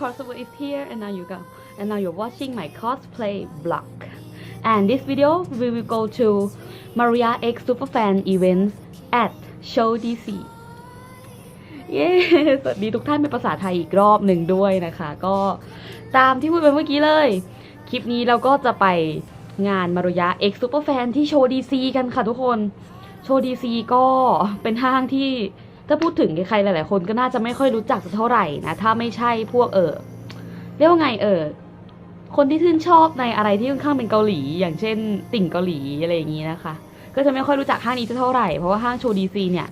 Kosovo is here and now you go and now you're watching my cosplay vlog and this video we will go to Maria X Superfan events at Show DC เย้สวัสดีทุกท่านเป็นภาษาไทยอีกรอบหนึ่งด้วยนะคะ ก็ตามที่พูดไปเมื่อกี้เลย คลิปนี้เราก็จะไปงานมารุยะ X Superfan ที่โชว์ DC กันค่ะทุกคน โชว์ DC ก็เป็นห้างที่ ถ้าพูดถึงใครหลาย ๆ คนก็น่าจะไม่ค่อยรู้จักสักเท่าไหร่นะ ถ้าไม่ใช่พวกเออเรียกว่าไงเออคนที่ชื่นชอบในอะไรที่ค่อนข้างเป็นเกาหลี อย่างเช่น ติ่งเกาหลีอะไรอย่างนี้นะคะ ก็จะไม่ค่อยรู้จักห้างนี้สักเท่าไหร่เพราะว่าห้างโชดีซีเนี่ย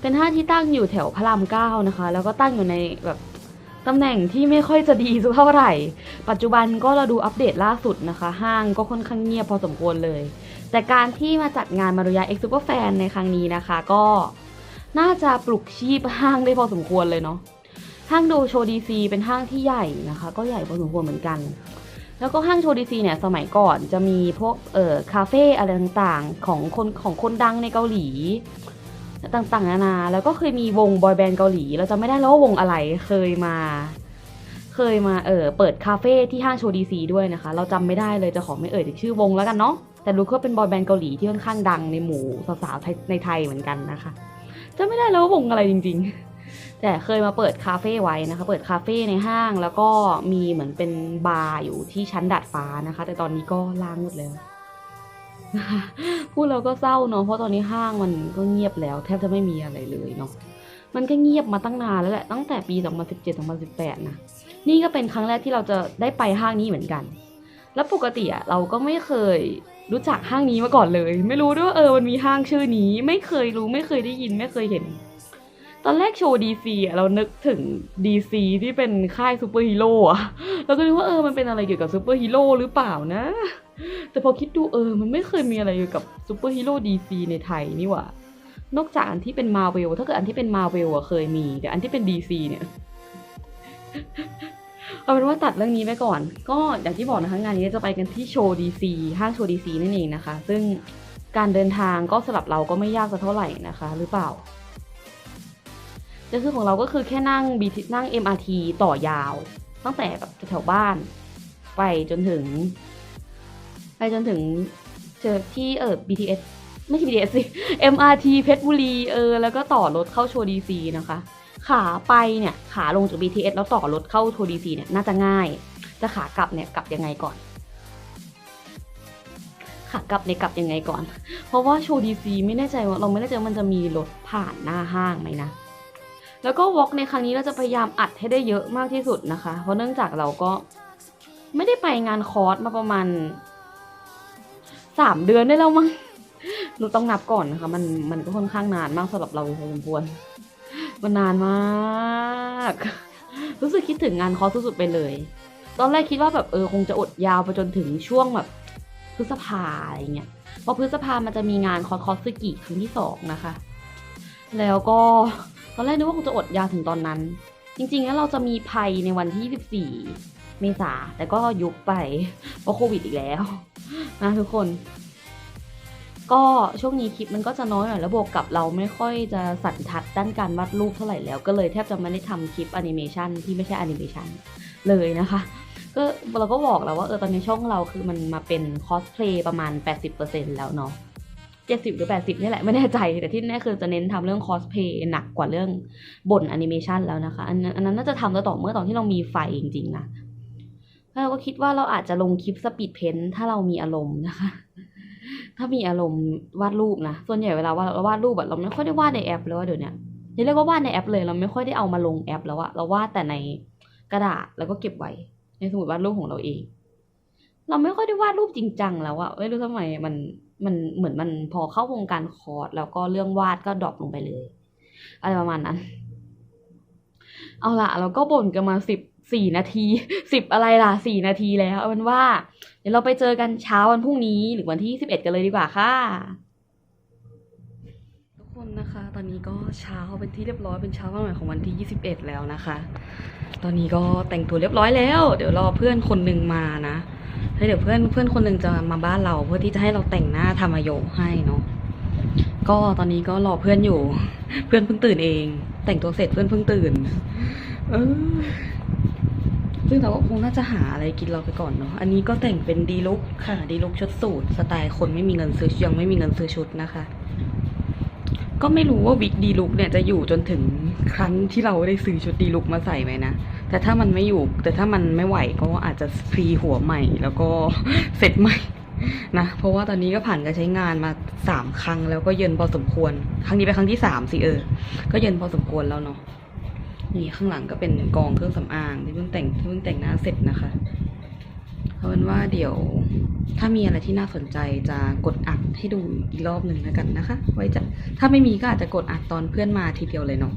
เป็นห้างที่ตั้งอยู่แถวพระรามเก้านะคะ แล้วก็ตั้งอยู่ในแบบตำแหน่งที่ไม่ค่อยจะดีสักเท่าไหร่ ปัจจุบันก็เราดูอัปเดตล่าสุดนะคะ ห้างก็ค่อนข้างเงียบพอสมควรเลย แต่การที่มาจัดงานมารุยา X Super Fan ในครั้งนี้นะคะ ก็ น่าจะปลุกชีพห้างได้พอสมควรเลยเนาะห้างโดโชดีซีเป็นห้างที่ใหญ่นะคะ ก็ใหญ่พอสมควรเหมือนกัน แล้วก็ห้างโชดีซีเนี่ยสมัยก่อนจะมีพวกเอ่อคาเฟ่อะไรต่างๆของคนของคนดังในเกาหลีต่างๆนานาแล้วก็เคยมีวงบอยแบนด์เกาหลี เราจะไม่ได้แล้วว่าวงอะไรเคยมา เคยมาเออเปิดคาเฟ่ที่ห้างโชดีซีด้วยนะคะ เราจำไม่ได้เลยจะขอไม่เอ่ยถึงชื่อวงแล้วกันเนาะแต่รู้ว่าเป็นบอยแบนด์เกาหลีที่ค่อนข้างดังในหมู่สาวๆในไทยเหมือนกันนะคะ จำไม่ได้แล้วว่าวงอะไรจริง ๆ แต่เคยมาเปิดคาเฟ่ไว้นะคะ เปิดคาเฟ่ในห้างแล้วก็มีเหมือนเป็นบาร์อยู่ที่ชั้นดาดฟ้านะคะ แต่ตอนนี้ก็ล้างหมดแล้วพูดแล้วก็เศร้าเนาะเพราะตอนนี้ห้างมันก็เงียบแล้ว แทบจะไม่มีอะไรเลยเนาะมันก็เงียบมาตั้งนานแล้วแหละตั้งแต่ปี 2017-2018 นะ นี่ก็เป็นครั้งแรกที่เราจะได้ไปห้างนี้เหมือนกัน แล้วปกติอะเราก็ไม่เคยรู้จักห้างนี้มาก่อนเลย ไม่รู้ด้วยว่าเออมันมีห้างชื่อนี้ ไม่เคยรู้ไม่เคยได้ยินไม่เคยเห็น ตอนแรกโชว์ดีซีอะเรานึกถึงดีซีที่เป็นค่ายซูเปอร์ฮีโร่อะเราก็นึกว่าเออมันเป็นอะไรเกี่ยวกับซูเปอร์ฮีโร่หรือเปล่านะ แต่พอคิดดูเออ มันไม่เคยมีอะไรเกี่ยวกับซูเปอร์ฮีโร่ดีซีในไทยนี่หว่านอกจากอันที่เป็นมาเวลถ้าเกิดอันที่เป็นมาเวลอะเคยมีแต่อันที่เป็นดีซีเนี่ย เอาเป็นว่าตัดเรื่องนี้ไปก่อน ก็อย่างที่บอกนะคะงานนี้จะไปกันที่โชว์ดีซีห้างโชว์ดีซีนั่นเองนะคะ ซึ่งการเดินทางก็สำหรับเราก็ไม่ยากสักเท่าไหร่นะคะ หรือเปล่าแต่คือของเราก็คือแค่นั่ง BT นั่ง MRT ต่อยาว ตั้งแต่แบบแถวบ้าน ไปจนถึง ไปจนถึงเจอที่เออ BTS ไม่ใช่ BTS สิ MRT เพชรบุรีเออ แล้วก็ต่อรถเข้าโชว์ดีซีนะคะ ขาไปเนี่ยขาลงจาก BTS แล้วต่อรถเข้าโชดีซีเนี่ยน่าจะง่าย จะขากลับเนี่ยกลับยังไงก่อน ขากลับเนี่ยกลับยังไงก่อน เพราะว่าโชดีซีไม่แน่ใจว่าเราไม่แน่ใจว่ามันจะมีรถผ่านหน้าห้างไหมนะแล้วก็วอล์กในครั้งนี้เราจะพยายามอัดให้ได้เยอะมากที่สุดนะคะ เพราะเนื่องจากเราก็ไม่ได้ไปงานคอร์สมาประมาณสามเดือนได้แล้วมั้งเราต้องนับก่อนนะคะ มันมันก็ค่อนข้างนานมากสำหรับเราพอสมควร มันนานมาก รู้สึกคิดถึงงานคอร์สสุดๆไปเลย ตอนแรกคิดว่าแบบเออคงจะอดยาวไปจนถึงช่วงแบบพฤษภาอะไรเงี้ยเพราะพฤษภามันจะมีงานคอร์สคอสกิครั้งที่สองนะคะ แล้วก็ตอนแรกนึกว่าคงจะอดยาวถึงตอนนั้น จริงๆแล้วเราจะมีภัยในวันที่ 24 เมษาแต่ก็ยุบไปเพราะโควิดอีกแล้วนะทุกคน ก็ช่วงนี้คลิปมันก็จะน้อยหน่อยแล้วบวกกับเราไม่ค่อยจะสันทัดด้านการวาดรูปเท่าไหร่แล้ว ก็เลยแทบจะไม่ได้ทำคลิปแอนิเมชันที่ไม่ใช่แอนิเมชันเลยนะคะก็เราก็บอกแล้วว่าเออตอนนี้ช่องเราคือมันมาเป็นคอสเพลย์ประมาณ 80%แล้วเนาะ70 หรือ 80 นี่แหละไม่แน่ใจ แต่ที่แน่คือจะเน้นทำเรื่องคอสเพลย์หนักกว่าเรื่องบ่นแอนิเมชันแล้วนะคะอันนั้นอันนั้นน่าจะทำต่อเมื่อตอนที่เรามีไฟจริงๆนะเราก็คิดว่าเราอาจจะลงคลิปสปีดเพนถ้าเรามีอารมณ์นะคะ ถ้ามีอารมณ์วาดรูปนะ ส่วนใหญ่เวลาวาดเราวาดรูปแบบเราไม่ค่อยได้วาดในแอปแล้วเดี๋ยวเนี้ยจะเรียกว่าวาดในแอปเลย เราไม่ค่อยได้เอามาลงแอปแล้วอะเราวาดแต่ในกระดาษแล้วก็เก็บไว้ ในสมุดวาดรูปของเราเอง เราไม่ค่อยได้วาดรูปจริงจังแล้วอะไม่รู้ทำไมมันมันเหมือนมันพอเข้าวงการคอร์สแล้วก็เรื่องวาดก็ดรอปลงไปเลย อะไรประมาณนั้น เอาละเราก็บ่นกันมาสิบสี่นาทีสิบอะไรล่ะสี่นาทีแล้วเอาเป็นว่า เดี๋ยวเราไปเจอกันเช้าวันพรุ่งนี้หรือวันที่21กันเลยดีกว่าค่ะทุกคนนะคะ ตอนนี้ก็เช้าเป็นที่เรียบร้อยเป็นเช้าวันใหม่ของวันที่21แล้วนะคะ ตอนนี้ก็แต่งตัวเรียบร้อยแล้ว เดี๋ยวรอเพื่อนคนหนึ่งมานะแล้วเดี๋ยวเพื่อนเพื่อนคนหนึ่งจะมาบ้านเราเพื่อที่จะให้เราแต่งหน้าทำมาโยให้เนาะก็ตอนนี้ก็รอเพื่อนอยู่ เพื่อนเพิ่งตื่นเอง แต่งตัวเสร็จเพื่อนเพิ่งตื่น เออซึ่งเราก็คงน่าจะหาอะไรกินเราไปก่อนเนาะ อันนี้ก็แต่งเป็นดีลุกค่ะ ดีลุกชุดสูทสไตล์คนไม่มีเงินซื้อยังไม่มีเงินซื้อชุดนะคะ ก็ไม่รู้ว่าวิกดีลุกเนี่ยจะอยู่จนถึงครั้นที่เราได้ซื้อชุดดีลุกมาใส่ไหมนะ แต่ถ้ามันไม่อยู่ แต่ถ้ามันไม่ไหวก็อาจจะฟรีหัวใหม่ แล้วก็เสร็จใหม่ นะ เพราะว่าตอนนี้ก็ผ่านการใช้งานมาสามครั้งแล้วก็เยินพอสมควร ครั้งนี้เป็นครั้งที่สามสิเออ ก็เยินพอสมควรแล้วเนาะ นี่ข้างหลังก็เป็นกองเครื่องสำอางที่เพิ่งแต่งที่เพิ่งแต่งหน้าเสร็จนะคะเอาเป็นว่าเดี๋ยวถ้ามีอะไรที่น่าสนใจจะกดอัดให้ดูอีกรอบหนึ่งแล้วกันนะคะ ไว้จะถ้าไม่มีก็อาจจะกดอัดตอนเพื่อนมาทีเดียวเลยเนาะ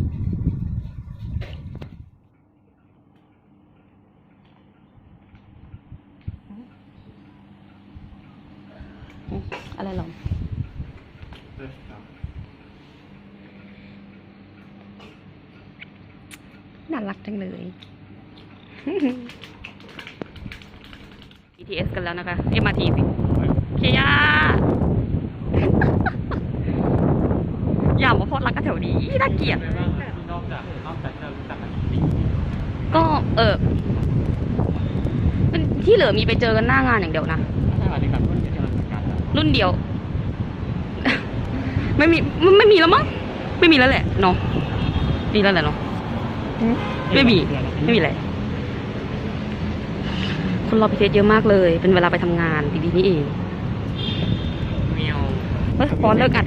อะไรหรอ น่ารักจังเลย BTS กันแล้วนะคะ MRT สิเคียอย่ามาโพดรักกันแถวนี้น่าเกลียดนอกจากนอกจากจะรู้จักกันจริงก็เออมันที่เหลือมีไปเจอกันหน้างานอย่างเดียวนะๆถ้าหมายถึงแบบรุ่นเรารู้จักกันรุ่นเดียว ไม่มีไม่ไม่มีแล้วมั้งไม่มีแล้วแหละเนาะดีแล้วแหละเนาะไม่มีไม่มีอะไร คนรอพิเศษเยอะมากเลย เป็นเวลาไปทำงานดีๆนี่เองเมียวเฮ้ยพอเลิกอัด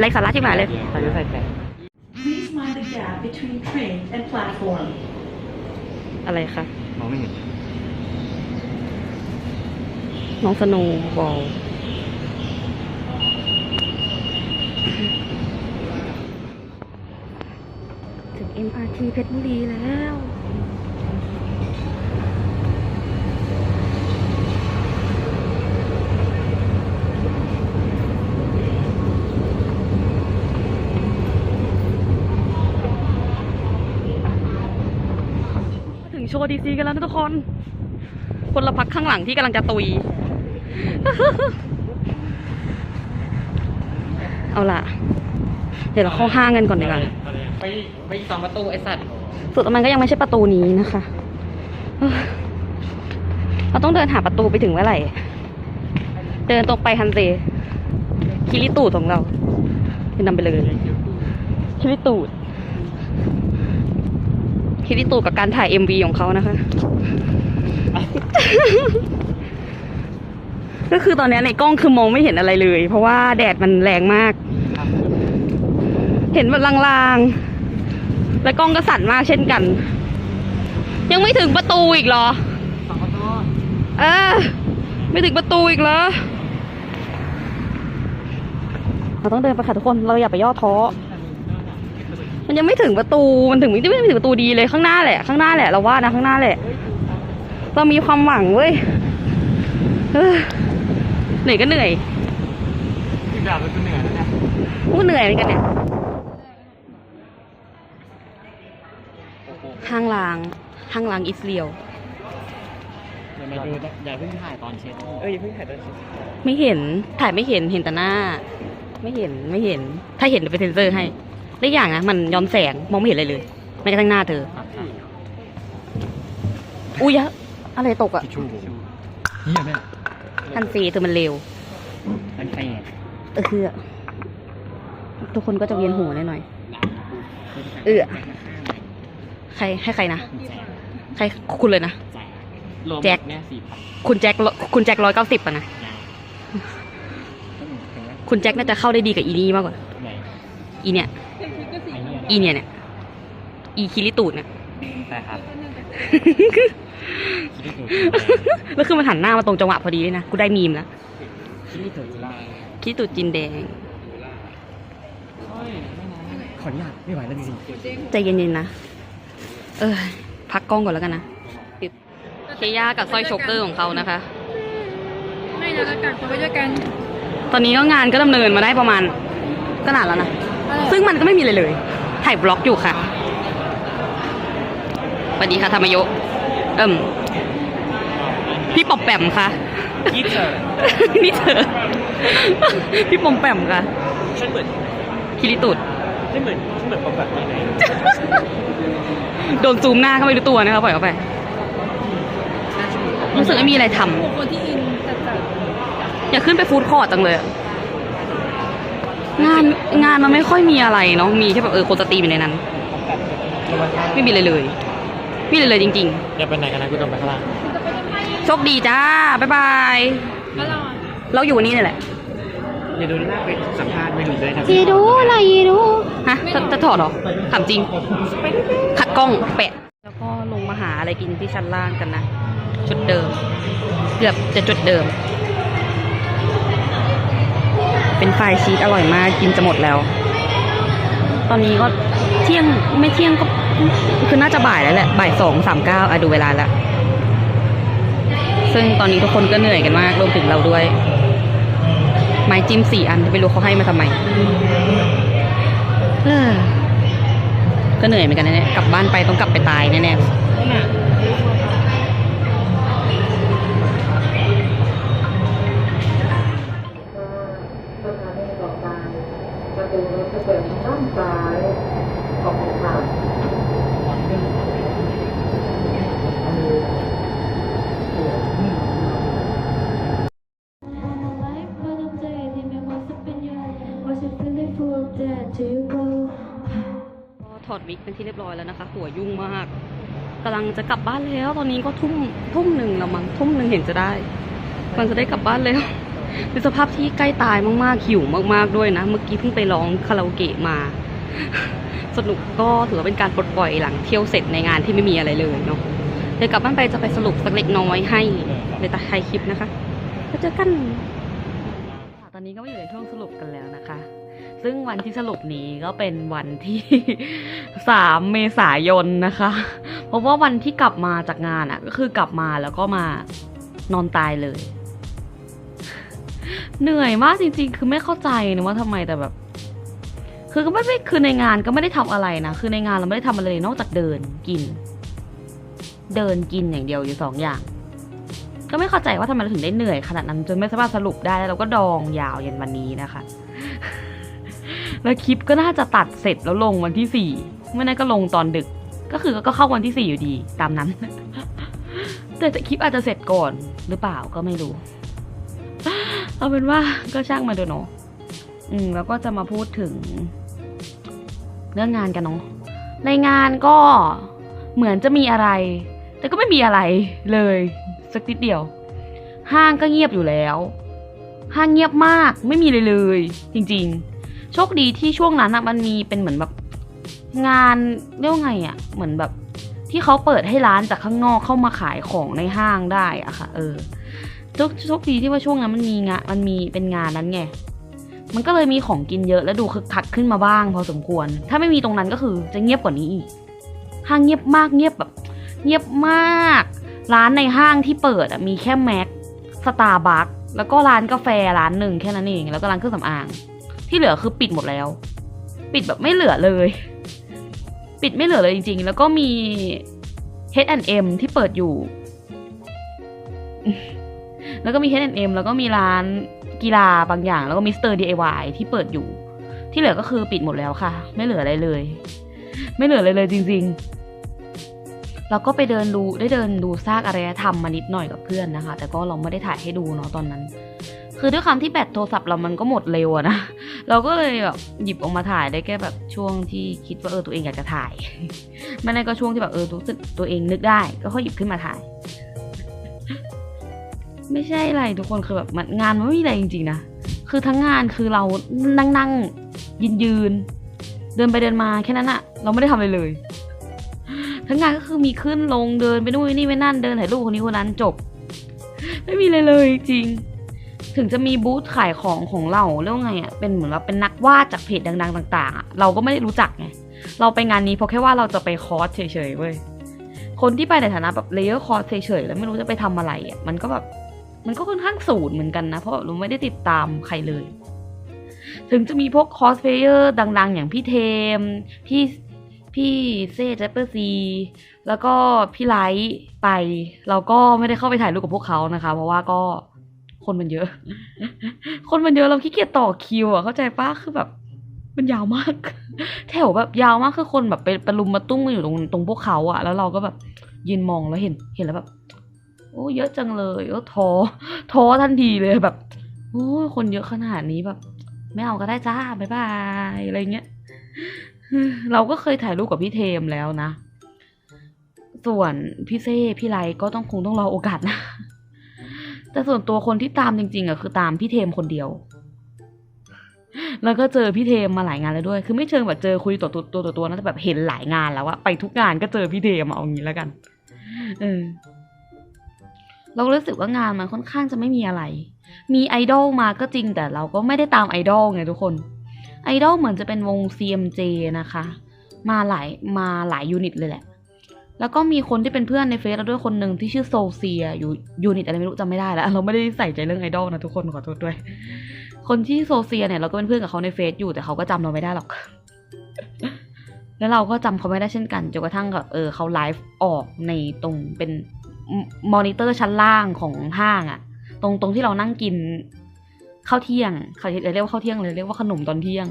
ไร้สาระที่หมายเลยใส่ใส่แต่ Please mind the gap between train and platform. อะไรคะมองไม่เห็นน้องสโนว์บอลถึง MRT เพชรบุรีแล้ว ชว์ดีซีกันแล้วนะทุกคน คนละพักข้างหลังที่กำลังจะตุย เอาล่ะ เดี๋ยวเราเข้าห้างกันก่อนดีกว่าไปไปสองประตูไอ้สัตว์ สุดมันก็ยังไม่ใช่ประตูนี้นะคะเอ้อเราต้องเดินหาประตูไปถึงเมื่อไหร่ เดินตรงไปฮันเซคิริตูดของเราคือนำไปเลยคิริตูด คิริตูกับการถ่าย MV ของเขานะคะ ก็คือตอนนี้ในกล้องคือมองไม่เห็นอะไรเลย เพราะว่าแดดมันแรงมาก เห็นแบบลางๆ และกล้องก็สั่นมากเช่นกัน ยังไม่ถึงประตูอีกเหรอเออไม่ถึงประตูอีกเหรอ เราต้องเดินไปค่ะทุกคน เราอย่าไปย่อท้อ มันยังไม่ถึงประตู มันถึงไม่ได้ไม่ถึงประตูดีเลยข้างหน้าแหละ ข้างหน้าแหละเราว่านะข้างหน้าแหละ เรามีความหวังเว้ยเออเหนื่อยก็เหนื่อยที่แบบเราจะเหนื่อยแล้วเนี่ยกูเหนื่อยเหมือนกันเนี่ยห้างลางห้างลางอิสเรียวเดี๋ยวมาดูอย่าเพิ่งถ่ายตอนเช็ดเอออย่าเพิ่งถ่ายตอนเช็ดไม่เห็นถ่ายไม่เห็นเห็นแต่หน้า ไม่เห็นไม่เห็น ถ้าเห็นเดี๋ยวไปเซ็นเซอร์ให้ และอีกอย่างนะมันย้อนแสงมองไม่เห็นอะไรเลยแม้กระทั่งหน้าเธอครับใช่อุ้ยอะอะไรตกอะทิชชู่นี่แม่ทันซีเธอมันเร็วมันแปดเออคืออะทุกคนก็จะเวียนหัวหน่อยๆเออใครให้ใครนะ ใครคุณเลยนะแจ็คเนี่ยสี่พันคุณแจ็คร้อยคุณแจ็คร้อยเก้าสิบอะนะ คุณแจ็คน่าจะเข้าได้ดีกับอีนี่มากกว่าไหนอีเนี่ยไอ้เนี่ยอีเนี่ยเนี่ยอีคิริตูดเนี่ยแต่ครับคิดที่ถูกแล้วคือมันหันหน้ามาตรงจังหวะพอดีด้วยนะ กูได้มีมแล้วคิดที่ถูกจุฬาคิริตูดจินแดงเฮ้ยไม่นะขออนุญาตไม่ไหวแล้วจริงใจเย็นๆนะ เออ พักกล้องก่อนแล้วกันนะปิดเคย่ากับสร้อยโชกเกอร์ของเขานะคะ ไม่นะกักตัวไว้ด้วยกัน ตอนนี้ก็งานก็ดำเนินมาได้ประมาณก็นานแล้วนะอะไรซึ่งมันก็ไม่มีอะไรเลย ถ่ายบล็อกอยู่ค่ะสวัสดีค่ะธรรมโยะเอิ่มพี่ปอบแปมค่ะๆยี่เจอนี่เธอ พี่ปอมแปมค่ะฉันเหมือนคิริตูดไม่เหมือนเหมือนปอมแบบนี้ไหนโดนซูมหน้าเข้าไปรู้ตัวนะคะปล่อยเขาไป รู้สึกไม่มีอะไรทโอ้คนที่อินจัดจัดำอยากขึ้นไปฟู้ดคอร์ทจังเลยอะ งานงานมันไม่ค่อยมีอะไรเนาะมีแค่แบบเออคนสตรีมอยู่ในนั้น ไม่มีเลยเลยไม่มีเลยเลยจริงอย่าไปไหนกันนะกูต้องไปข้างล่างๆ โชคดีจ้า บ๊ายบายแล้วเราอะเราอยู่นี่นี่แหละ อย่าดูหน้าไปสัมภาษณ์ไม่รู้ด้วยนะจีดูอะไรดูฮะจะจะถอดเหรอถามจริง ขัดกล้องแปะ แล้วก็ลงมาหาอะไรกินที่ชั้นล่างกันนะ จุดเดิม เกือบจะจุดเดิม เป็นไฟรายชีสอร่อยมากกินจะหมดแล้ว ตอนนี้ก็เที่ยงไม่เที่ยงก็คือน่าจะบ่ายแล้วแหละบ่ายสองสามเก้าอะดูเวลาล้วซึ่งตอนนี้ทุกคนก็เหนื่อยกันมากรวมถึงเราด้วย ไม้จิ้มสี่อันไม่รู้เขาให้มาทำไมก็เหนื่อยเหมือนกันนะเนี่ยกลับบ้านไปต้องกลับไปตายแน่ๆ อดวิกเป็นที่เรียบร้อยแล้วนะคะ หัวยุ่งมากกำลังจะกลับบ้านแล้ว ตอนนี้ก็ทุ่มทุ่มหนึ่งแล้วมั้งทุ่มหนึ่งเห็นจะได้มันจะได้กลับบ้านแล้วเป็นสภาพที่ใกล้ตายมากๆหิวมากๆด้วยนะ เมื่อกี้เพิ่งไปร้องคาราโอเกะมา สนุกก็ถือว่าเป็นการปลดปล่อยหลังเที่ยวเสร็จในงานที่ไม่มีอะไรเลยเนาะเดี๋ยวกลับบ้านไปจะไปสรุปสักเล็กน้อยให้ในตาไทยคลิปนะคะแล้วเจอกัน ตอนนี้ก็มาอยู่ในช่วงสรุปกันแล้วนะคะ ซึ่งวันที่สรุปนี้ก็เป็นวันที่สามเมษายนนะคะ เพราะว่าวันที่กลับมาจากงานอะ ก็คือกลับมาแล้วก็มานอนตายเลย เหนื่อยมากจริง ๆ คือไม่เข้าใจนะว่าทำไมแต่แบบ คือก็ไม่ได้คือในงานก็ไม่ได้ทำอะไรนะ คือในงานเราไม่ได้ทำอะไรเลยนอกจากเดินกิน เดินกินอย่างเดียวอยู่สองอย่างก็ไม่เข้าใจว่าทำไมเราถึงได้เหนื่อยขนาดนั้นจนไม่สามารถสรุปได้แล้วเราก็ดองยาวเยันวันนี้นะคะ แล้วคลิปก็น่าจะตัดเสร็จแล้วลงวันที่สี่ไม่นั้นก็ลงตอนดึก ก็คือก็เข้าวันที่สี่อยู่ดีตามนั้น แต่คลิปอาจจะเสร็จก่อนหรือเปล่าก็ไม่รู้ เอาเป็นว่าก็ช่างมาดูเนาะอืมแล้วก็จะมาพูดถึง เรื่องงานกันเนาะในงานก็เหมือนจะมีอะไร แต่ก็ไม่มีอะไรเลย สักนิดเดียว ห้างก็เงียบอยู่แล้ว ห้างเงียบมากไม่มีเลยเลย จริง ๆ โชคดีที่ช่วงนั้นอะมันมีเป็นเหมือนแบบงานเรียกว่าไงอะเหมือนแบบที่เขาเปิดให้ร้านจากข้างนอกเข้ามาขายของในห้างได้อะค่ะ เออโชคโชคดีที่ว่าช่วงนั้นมันมีงานมันมีเป็นงานนั้นไงมันก็เลยมีของกินเยอะและดูคึกคักขึ้นมาบ้าง พอสมควร ถ้าไม่มีตรงนั้นก็คือจะเงียบกว่านี้อีก ห้างเงียบมากเงียบแบบ เงียบมาก ร้านในห้างที่เปิดอะมีแค่แม็กสตาร์บัคแล้วก็ร้านกาแฟร้านหนึ่งแค่นั้นเอง แล้วก็ร้านเครื่องสำอาง ที่เหลือคือปิดหมดแล้ว ปิดแบบไม่เหลือเลย ปิดไม่เหลือเลยจริง ๆ แล้วก็มี H&M ที่เปิดอยู่ แล้วก็มี H&M แล้วก็มีร้านกีฬาบางอย่าง แล้วก็มิสเตอร์ DIY ที่เปิดอยู่ ที่เหลือก็คือปิดหมดแล้วค่ะ ไม่เหลืออะไรเลย ไม่เหลืออะไรเลยจริง ๆ เราก็ไปเดินดูได้เดินดูซากอารยธรรมมานิดหน่อยกับเพื่อนนะคะ แต่ก็เราไม่ได้ถ่ายให้ดูเนาะตอนนั้น คือด้วยความที่แบตโทรศัพท์เรามันก็หมดเร็วนะ เราก็เลยแบบหยิบออกมาถ่ายได้แค่แบบช่วงที่คิดว่าเออตัวเองอยากจะถ่าย ไม่ได้ก็ช่วงที่แบบเออรู้สึกตัวเองนึกได้ ก็ค่อยหยิบขึ้นมาถ่าย ไม่ใช่อะไรทุกคนคือแบบงานมันไม่มีอะไรจริงๆนะ คือทั้งงานคือเรานั่งนั่งยืนยืนเดินไปเดินมาแค่นั้นอะเราไม่ได้ทำอะไรเลย ทั้งงานก็คือมีขึ้นลงเดินไปนู่นนี่ไปนั่นเดินถ่ายรูปคนนี้คนนั้นจบ ไม่มีอะไรเลยจริง ถึงจะมีบูธขายของของเราเรียกว่าไงอะเป็นเหมือนว่าเป็นนักวาดจากเพจดัง ๆ ต่าง ๆอะเราก็ไม่ได้รู้จักไงเราไปงานนี้เพราะแค่ว่าเราจะไปคอร์สเฉยๆเว้ยคนที่ไปในฐานะแบบเลเยอร์คอร์สเฉยๆแล้วไม่รู้จะไปทำอะไรอะมันก็แบบมันก็ค่อนข้างศูนย์เหมือนกันนะเพราะเราไม่ได้ติดตามใครเลย ถึงจะมีพวกคอสเพลเยอร์ดัง ๆ อย่างพี่เทม พี่พี่เซ่เจปเปอร์ซีแล้วก็พี่ไลท์ไป เราก็ไม่ได้เข้าไปถ่ายรูปกับพวกเขานะคะ เพราะว่าก็ คนมันเยอะ คนมันเยอะเราขี้เกียจต่อคิวอะเข้าใจปะคือแบบ มันยาวมาก แถวแบบยาวมากคือคนแบบไปประลุมมาตุ้งมาอยู่ตรงตรงพวกเขาอะแล้วเราก็แบบยืนมองแล้วเห็นเห็นแล้วแบบ โอ้เยอะจังเลยโอ้ท้อท้อทันทีเลยแบบโอ้คนเยอะขนาดนี้แบบ ไม่เอาก็ได้จ้าบ๊ายบายอะไรเงี้ยเราก็เคยถ่ายรูปกับพี่เทมแล้วนะ ส่วนพี่เซ่พี่ไรก็ต้องคงต้องรอโอกาสนะ แต่ส่วนตัวคนที่ตามจริง ๆอะคือตามพี่เทมคนเดียว แล้วก็เจอพี่เทมมาหลายงานแล้วด้วย คือไม่เชิงแบบเจอคุยตัวตัวตัวตัวนะแต่แบบเห็นหลายงานแล้วอะไปทุกงานก็เจอพี่เทมเอางี้แล้วกัน เออ เรารู้สึกว่างานมันค่อนข้างจะไม่มีอะไร มีไอดอลมาก็จริงแต่เราก็ไม่ได้ตามไอดอลไงทุกคน ไอดอลเหมือนจะเป็นวง CMJ นะคะ มาหลายมาหลายยูนิตเลยแหละ แล้วก็มีคนที่เป็นเพื่อนในเฟซเราด้วยคนหนึ่งที่ชื่อโซเซียอยู่ยูนิตอะไรไม่รู้จำไม่ได้แล้ว เราไม่ได้ใส่ใจเรื่องไอดอลนะทุกคนขอโทษด้วย คนที่โซเซียเนี่ยเราก็เป็นเพื่อนกับเขาในเฟซอยู่แต่เขาก็จำเราไม่ได้หรอก แล้วเราก็จำเขาไม่ได้เช่นกันจนกระทั่งแบบเออเขาไลฟ์ออกในตรงเป็นมอนิเตอร์ชั้นล่างของห้างอะตรงตรงที่เรานั่งกินข้าวเที่ยงเขาเรียกว่าข้าวเที่ยงเลยเรียกว่าขนมตอนเที่ยง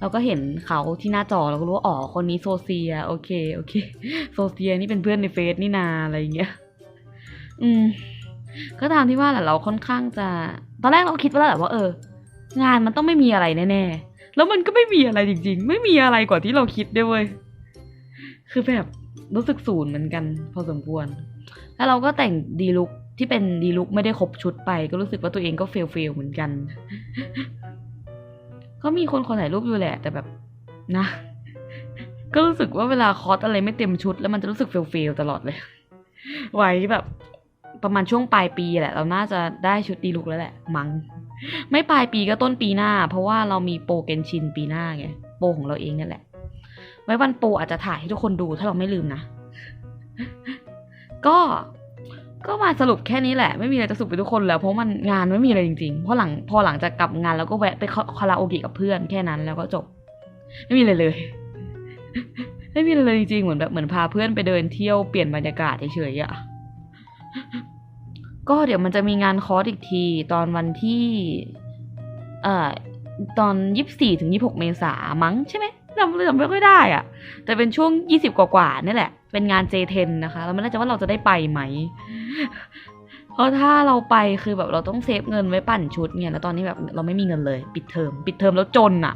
เราก็เห็นเขาที่หน้าจอเราก็รู้ว่าอ๋อคนนี้โซเซีย โอเคโอเค โซเซียนี่เป็นเพื่อนในเฟซนี่นาอะไรเงี้ย อืม ก็ตามที่ว่าแหละเราค่อนข้างจะ ตอนแรกเราคิดว่าแหละว่าเออ งานมันต้องไม่มีอะไรแน่ๆแล้วมันก็ไม่มีอะไรจริง ๆ ไม่มีอะไรกว่าที่เราคิดด้วยเว้ยคือแบบรู้สึกศูนย์เหมือนกัน พอสมควร แล้วเราก็แต่งดีลุกที่เป็นดีลุกไม่ได้ครบชุดไป ก็รู้สึกว่าตัวเองก็เฟลเฟลเหมือนกัน ก็มีคนขอถ่ายรูปอยู่แหละ แต่แบบนะ ก็รู้สึกว่าเวลาคอสอะไรไม่เต็มชุด แล้วมันจะรู้สึกเฟลเฟลตลอดเลย ไว้แบบประมาณช่วงปลายปีแหละ เราน่าจะได้ชุดดีลุกแล้วแหละ มัง้งไม่ปลายปีก็ต้นปีหน้า เพราะว่าเรามีโปรเกนชินปีหน้าไงโปรของเราเองนี่ยแหละ ไว้วันโปรอาจจะถ่ายให้ทุกคนดูถ้าเราไม่ลืมนะ ก็ ก็มาสรุปแค่นี้แหละ ไม่มีอะไรจะสรุปไปทุกคนแล้วเพราะมันงานไม่มีอะไรจริงๆเพราะหลังพอหลังจากกลับงานแล้วก็แวะไปคาราโอเกะกับเพื่อนแค่นั้นแล้วก็จบ ไม่มีอะไรเลย ไม่มีอะไรเลยจริงๆเหมือนแบบเหมือนพาเพื่อนไปเดินเที่ยวเปลี่ยนบรรยากาศเฉยๆอะก็เดี๋ยวมันจะมีงานคอร์สอีกที ตอนวันที่ เอ่อตอนยี่สิบสี่ถึงยี่หกเมษามั้งใช่ไหม จำจำไม่ค่อยได้อะแต่เป็นช่วงยี่สิบกว่าๆนี่แหละ เป็นงาน J10 นะคะเราไม่แน่ใจว่าเราจะได้ไปไหม เพราะถ้าเราไปคือแบบเราต้องเซฟเงินไว้ปั่นชุดเนี่ยแล้วตอนนี้แบบเราไม่มีเงินเลย ปิดเทอมปิดเทอมแล้วจนอะ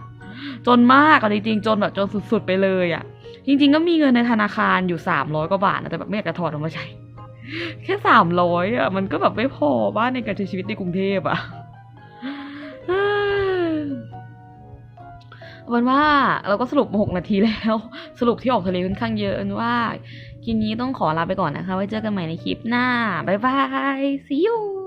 จนมากอะจริงๆจนแบบจนสุดๆไปเลยอะจริง ๆ ก็มีเงินในธนาคารอยู่สามร้อยกว่าบาทนะแต่แบบไม่อยากจะถอดออกมาใช้แค่สามร้อยอะมันก็แบบไม่พอบ้านในการใช้ชีวิตในกรุงเทพอะ วันว่าเราก็สรุป 6 นาทีแล้ว สรุปที่ออกทะเลค่อนข้างเยอะว่าคลิปนี้ต้องขอลาไปก่อนนะคะ ไว้เจอกันใหม่ในคลิปหน้า บ๊ายบาย see you